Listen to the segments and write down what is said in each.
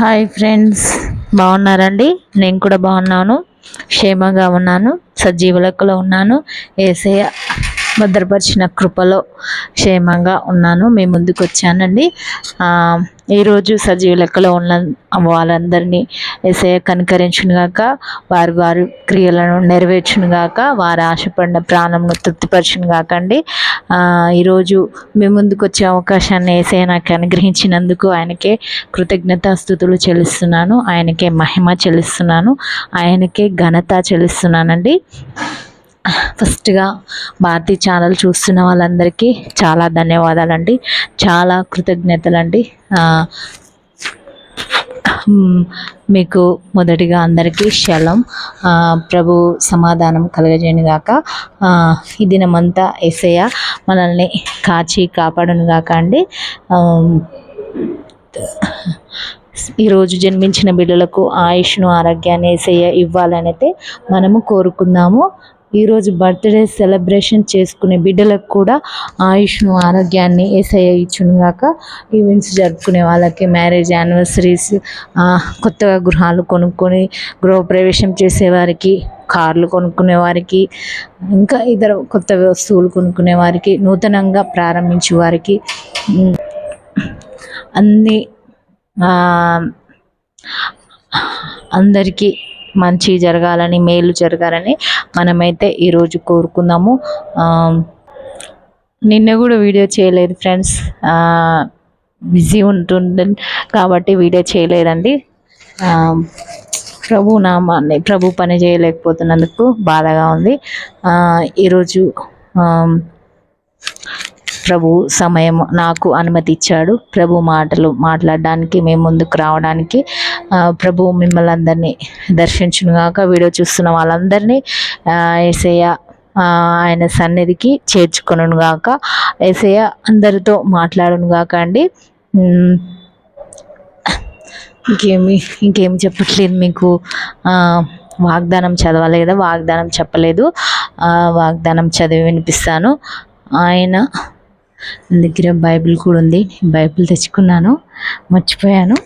Hi friends. బాగున్నారండి? నేను కూడా బాగున్నాను. క్షేమంగా ఉన్నాను. సజీవ లెక్కలో ఉన్నాను. ఏసయ్య భద్రపరిచిన కృపలో క్షేమంగా ఉన్నాను. మీ ముందుకు వచ్చానండి. ఈరోజు సజీవ లెక్కలో ఉన్న వాళ్ళందరినీ ఎసే కనికరించును గాక వారి వారి క్రియలను నెరవేర్చునుగాక వారు ఆశపడిన ప్రాణంను తృప్తిపరచును గాక అండి ఈరోజు మీ ముందుకు వచ్చే అవకాశాన్ని ఏసే నాకు అనుగ్రహించినందుకు ఆయనకే కృతజ్ఞతాస్థుతులు చెల్లిస్తున్నాను. ఆయనకే మహిమ చెల్లిస్తున్నాను. ఆయనకే ఘనత చెల్లిస్తున్నానండి. ఫస్ట్గా భారతీ ఛానల్ చూస్తున్న వాళ్ళందరికీ చాలా ధన్యవాదాలండి. చాలా కృతజ్ఞతలండి. మీకు మొదటిగా అందరికీ శలం. ప్రభు సమాధానం కలగజేయను గాక. ఈ దినమంతా ఎసయ మనల్ని కాచి కాపాడును గాక అండి. ఈరోజు జన్మించిన బిడ్డలకు ఆయుష్ను ఆరోగ్యాన్ని ఏసయ్య ఇవ్వాలనైతే మనము కోరుకుందాము. ఈరోజు బర్త్డే సెలబ్రేషన్ చేసుకునే బిడ్డలకు కూడా ఆయుష్ను ఆరోగ్యాన్ని ఏసయ్య ఇచ్చునుగాక ఈవెంట్స్ జరుపుకునే వాళ్ళకి మ్యారేజ్ యానివర్సరీస్ కొత్తగా గృహాలు కొనుక్కొని గృహప్రవేశం చేసేవారికి కార్లు కొనుక్కునే వారికి ఇంకా ఇతర కొత్త వస్తువులు కొనుక్కునే వారికి నూతనంగా ప్రారంభించే వారికి అన్ని అందరికీ మంచి జరగాలని మేలు జరగాలని మనమైతే ఈరోజు కోరుకుందాము. నిన్న కూడా వీడియో చేయలేదు ఫ్రెండ్స్. బిజీ ఉంటుంది కాబట్టి వీడియో చేయలేదండి. ప్రభు నామాన్ని ప్రభు పని చేయలేకపోతున్నందుకు బాధగా ఉంది. ఈరోజు ప్రభు సమయం నాకు అనుమతి ఇచ్చాడు ప్రభు మాటలు మాట్లాడడానికి మేము ముందుకు రావడానికి ప్రభు మిమ్మల్ని అందరినీ దర్శించునుగాక వీడియో చూస్తున్న వాళ్ళందరినీ ఏసయ్య ఆయన సన్నిధికి చేర్చుకొనుగాక ఏసయ్య అందరితో మాట్లాడునుగాక అండి. ఇంకేమి ఇంకేం చెప్పట్లేదు మీకు? వాగ్దానం చదవాలి కదా వాగ్దానం చెప్పలేదు. వాగ్దానం చదివి వినిపిస్తాను. ఆయన దగ్గర బైబిల్ కూడా ఉంది. బైబిల్ తెచ్చుకున్నాను. మర్చిపోయాను.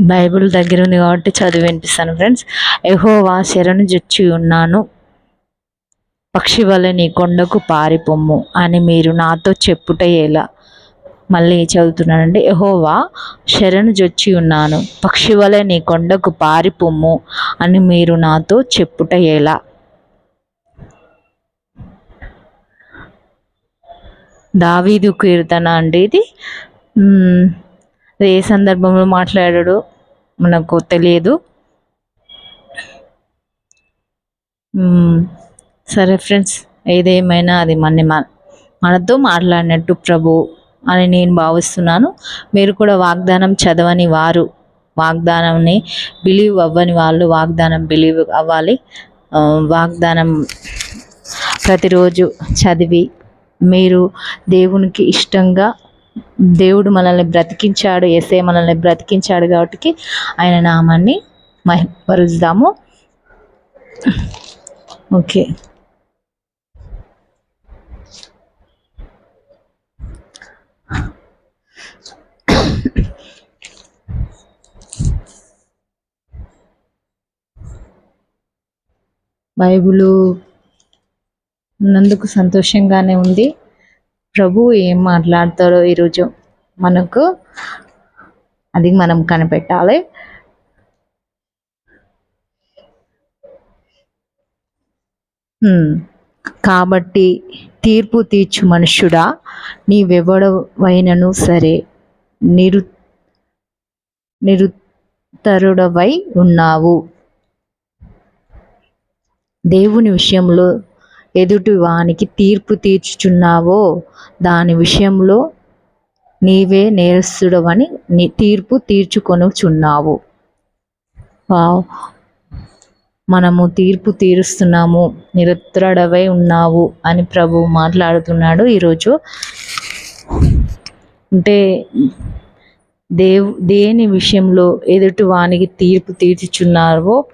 బైబిల్ దగ్గర ఉంది కాబట్టి చదివి వినిపిస్తాను ఫ్రెండ్స్ ఎహోవా శరణు జొచ్చి ఉన్నాను. పక్షి వలె నీ కొండకు పారిపొమ్ము అని మీరు నాతో చెప్పుట ఎలా? మళ్ళీ చదువుతున్నానండి. ఎహోవా శరణు జొచ్చి ఉన్నాను. పక్షి వలె నీ కొండకు పారిపొమ్ము అని మీరు నాతో చెప్పుట ఎలా? దావీదు కీర్తన అండి ఇది. ఏ సందర్భంలో మాట్లాడాడు మనకు తెలియదు. సరే ఫ్రెండ్స్ ఏదేమైనా అది మన మనతో మాట్లాడినట్టు ప్రభు అని నేను భావిస్తున్నాను. మీరు కూడా వాగ్దానం చదవని వారు వాగ్దానంని బిలీవ్ అవ్వని వాళ్ళు వాగ్దానం బిలీవ్ అవ్వాలి. వాగ్దానం ప్రతిరోజు చదివి మీరు దేవునికి ఇష్టంగా దేవుడు మనల్ని బ్రతికించాడు ఎసే మనల్ని బ్రతికించాడు కాబట్టి ఆయన నామాన్ని మహిపరుద్దాము ఓకే. బైబులు ఉన్నందుకు సంతోషంగానే ఉంది. ప్రభు ఏం మాట్లాడతారో ఈరోజు మనకు అది మనం కనిపెట్టాలి. కాబట్టి తీర్పు తీర్చు మనుష్యుడా నీవెవడవైనను సరే నిరు నిరుత్తరుడవై ఉన్నావు. దేవుని విషయంలో ఎదుటి వానికి తీర్పు తీర్చుచున్నావో దాని విషయంలో నీవే నేరస్తుడవని నీ తీర్పు తీర్చుకొనుచున్నావు. వావ్. మనము తీర్పు తీరుస్తున్నాము నిరుత్తరుడవై ఉన్నావు అని ప్రభు మాట్లాడుతున్నాడు ఈరోజు. అంటే దేవు దేని విషయంలో ఎదుటి వానికి తీర్పు తీర్చుచున్నారో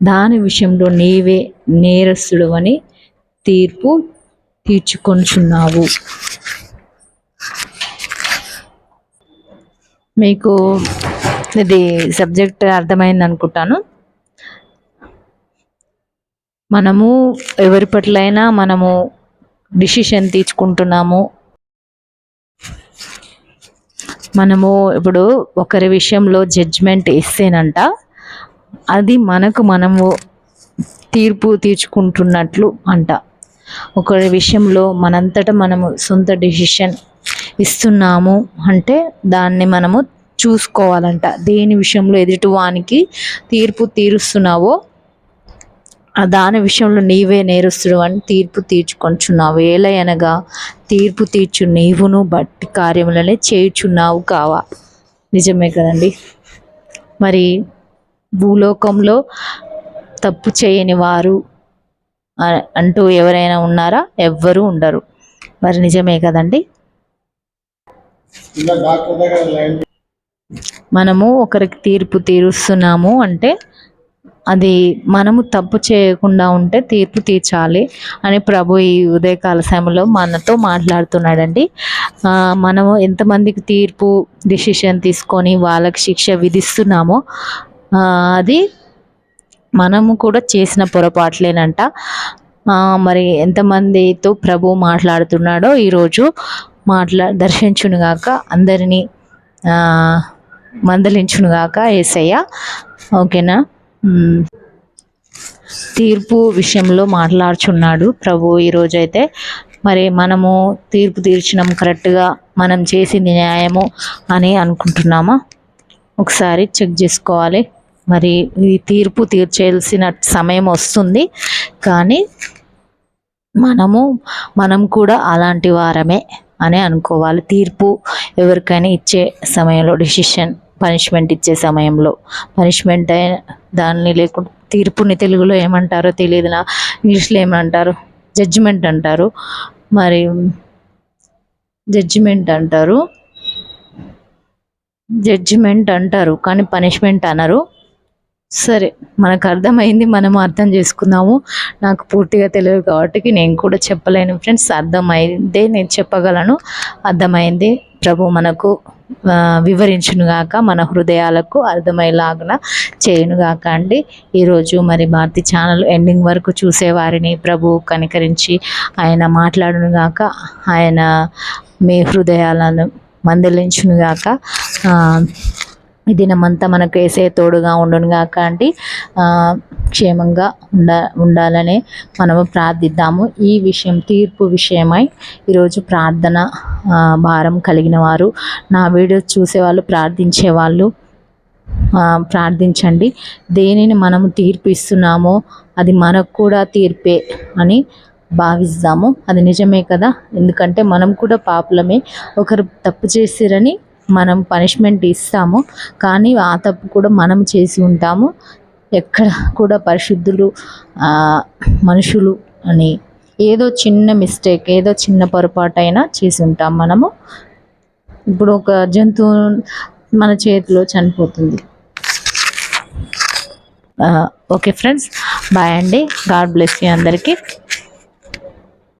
దాని విషయంలో నీవే నేరస్తుడు అని తీర్పు తీర్చుకొనుచున్నావు. మీకు ఇది సబ్జెక్ట్ అర్థమైంది అనుకుంటాను. మనము ఎవరి పట్లైనా మనము డిసిషన్ తీసుకుంటున్నాము మనము ఇప్పుడు ఒకరి విషయంలో జడ్జ్మెంట్ ఇస్తేనంట అది మనకు మనము తీర్పు తీర్చుకుంటున్నట్లు అంట. ఒకరి విషయంలో మనంతట మనము సొంత డిసిషన్ ఇస్తున్నాము అంటే దాన్ని మనము చూసుకోవాలంట. దేని విషయంలో ఎదుటివానికి తీర్పు తీరుస్తున్నావో ఆ దాని విషయంలో నీవే నేరుస్తుడు అని తీర్పు తీర్చుకొంచున్నావు ఏలయనగా తీర్పు తీర్చు నీవును బట్టి కార్యములనే చేయుచున్నావు కావా? నిజమే కదండి. మరి భూలోకంలో తప్పు చేయని వారు అంటూ ఎవరైనా ఉన్నారా? ఎవ్వరూ ఉండరు. మరి నిజమే కదండి? మనము ఒకరికి తీర్పు తీరుస్తున్నాము అంటే అది మనము తప్పు చేయకుండా ఉంటే తీర్పు తీర్చాలి అని ప్రభు ఈ ఉదయకాల సమయంలో మనతో మాట్లాడుతున్నాడండి. మనము ఎంతమందికి తీర్పు డిసిషన్ తీసుకొని వాళ్ళకి శిక్ష విధిస్తున్నామో అది మనము కూడా చేసిన పొరపాట్లేనంట. మరి ఎంతమందితో ప్రభు మాట్లాడుతున్నాడో ఈరోజు మాట్లా దర్శించునుగాక అందరినీ మందలించునుగాక ఏసయ్య. ఓకేనా? తీర్పు విషయంలో మాట్లాడుచున్నాడు ప్రభు ఈరోజైతే. మరి మనము తీర్పు తీర్చినాం కరెక్ట్గా మనం చేసింది న్యాయము అని అనుకుంటున్నామా? ఒకసారి చెక్ చేసుకోవాలి. మరి ఈ తీర్పు తీర్చేయాల్సిన సమయం వస్తుంది. కానీ మనము మనం కూడా అలాంటి వారమే అని అనుకోవాలి. తీర్పు ఎవరికైనా ఇచ్చే సమయంలో డిసిషన్ పనిష్మెంట్ ఇచ్చే సమయంలో. పనిష్మెంట్ అయిన దాన్ని లేకుండా తీర్పుని తెలుగులో ఏమంటారో తెలియదు నా ఇంగ్లీష్లో ఏమంటారు? జడ్జిమెంట్ అంటారు. మరి జడ్జిమెంట్ అంటారు. జడ్జిమెంట్ అంటారు. కానీ పనిష్మెంట్ అనరు. సరే మనకు అర్థమైంది మనం అర్థం చేసుకుందాము నాకు పూర్తిగా తెలియదు కాబట్టి నేను కూడా చెప్పలేను ఫ్రెండ్స్. అర్థమైందే నేను చెప్పగలను. అర్థమైంది. ప్రభు మనకు వివరించునుగాక మన హృదయాలకు అర్థమయ్యేలాగా చేయునుగాక అండి. ఈరోజు మరి భారతి ఛానల్ ఎండింగ్ వరకు చూసేవారిని ప్రభు కనికరించి ఆయన మాట్లాడునుగాక ఆయన మీ హృదయాలను మందలించునుగాక ఈ దినమంతా మనకు వేసే తోడుగా ఉండునుగాక అండి క్షేమంగా ఉండ ఉండాలని మనము ప్రార్థిద్దాము. ఈ విషయం తీర్పు విషయమై ఈరోజు ప్రార్థన భారం కలిగిన వారు నా వీడియో చూసేవాళ్ళు ప్రార్థించేవాళ్ళు ప్రార్థించండి. దేనిని మనము తీర్పు ఇస్తున్నామో అది మనకు కూడా తీర్పే అని భావిస్తాము. అది నిజమే కదా? ఎందుకంటే మనం కూడా పాపులమే. ఒకరు తప్పు చేసిరని మనం పనిష్మెంట్ ఇస్తాము. కానీ ఆ తప్పు కూడా మనం చేసి ఉంటాము. ఎక్కడ కూడా పరిశుద్ధులు మనుషులు అని ఏదో చిన్న మిస్టేక్ ఏదో చిన్న పొరపాటు అయినా చేసి ఉంటాం మనము. ఇప్పుడు ఒక జంతువు మన చేతిలో చనిపోతుంది. ఓకే ఫ్రెండ్స్ బాయ్ అండి. గాడ్ బ్లెస్ యూ అందరికీ.